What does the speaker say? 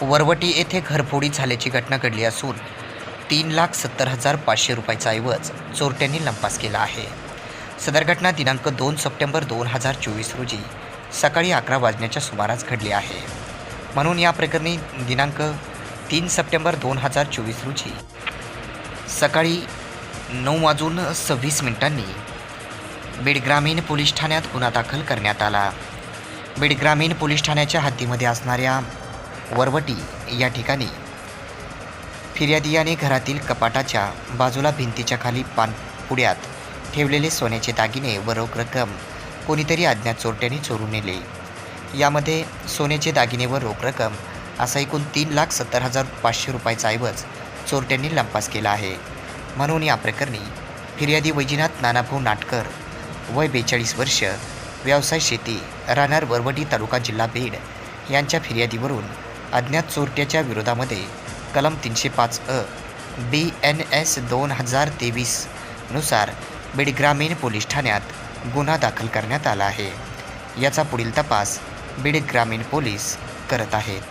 वरवटी येथे घरफोडी झाल्याची घटना घडली असून तीन लाख सत्तर हजार पाचशे रुपयाचा ऐवज चोरट्यांनी लंपास केला आहे. सदर घटना दिनांक दोन सप्टेंबर दोन हजार चोवीस रोजी सकाळी अकरा वाजण्याच्या सुमारास घडली आहे. म्हणून या प्रकरणी दिनांक तीन सप्टेंबर दोन हजार चोवीस रोजी सकाळी नऊ वाजून सव्वीस मिनिटांनी बीड ग्रामीण पोलीस ठाण्यात गुन्हा दाखल करण्यात आला. बीड ग्रामीण पोलीस ठाण्याच्या हद्दीमध्ये असणाऱ्या वरवटी या ठिकाणी. फिर्यादी याने घरातील कपाटाच्या बाजूला भिंतीच्या खाली पानपुड्यात ठेवलेले सोन्याचे दागिने व रोख रक्कम कोणीतरी अज्ञात चोरट्यांनी चोरून नेले. यामध्ये सोन्याचे दागिने व रोख रक्कम असा एकूण तीन लाख सत्तर हजार पाचशे रुपयाचा ऐवज चोरट्यांनी लंपास केला आहे. म्हणून या प्रकरणी फिर्यादी वैजनाथ नानाभाऊ नाटकर वय बेचाळीस वर्ष व्यवसाय शेती राहणार वरवटी तालुका जिल्हा बीड यांच्या फिर्यादीवरून अज्ञात चोरट्याच्या विरोधामध्ये कलम तीनशे पाच अ बी एन एस दोन हजार तेवीसनुसार बीड ग्रामीण पोलीस ठाण्यात गुन्हा दाखल करण्यात आला आहे. याचा पुढील तपास बीड ग्रामीण पोलीस करत आहेत.